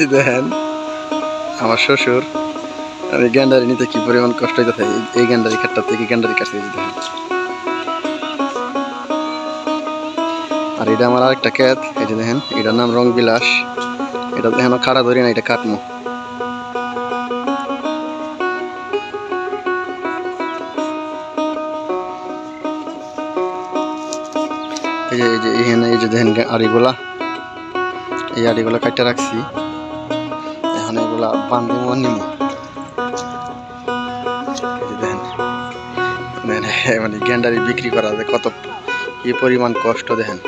যে দেখেন, আমার শ্বশুর আর এই গ্যান্ডারি নিতে কি পরিমাণ কষ্ট হইতে থাকে এই গ্যান্ডারি কাটটা থেকে গ্যান্ডারি এই যে আর এটা আমার আরেকটা ক্যাত যে দেখেন, এটার নাম রং বিলাস এটা দেখেন খাড়া ধরি না এটা কাটমো। এই যে এই যে এই যে দেখেন আড়িগুলা। এই আড়িগুলা কাটতে রাখছি। এখন এগুলা মন যে দেখেন মানে মানে গ্যান্ডারি বিক্রি করা কত কি পরিমাণ কষ্ট দেখেন।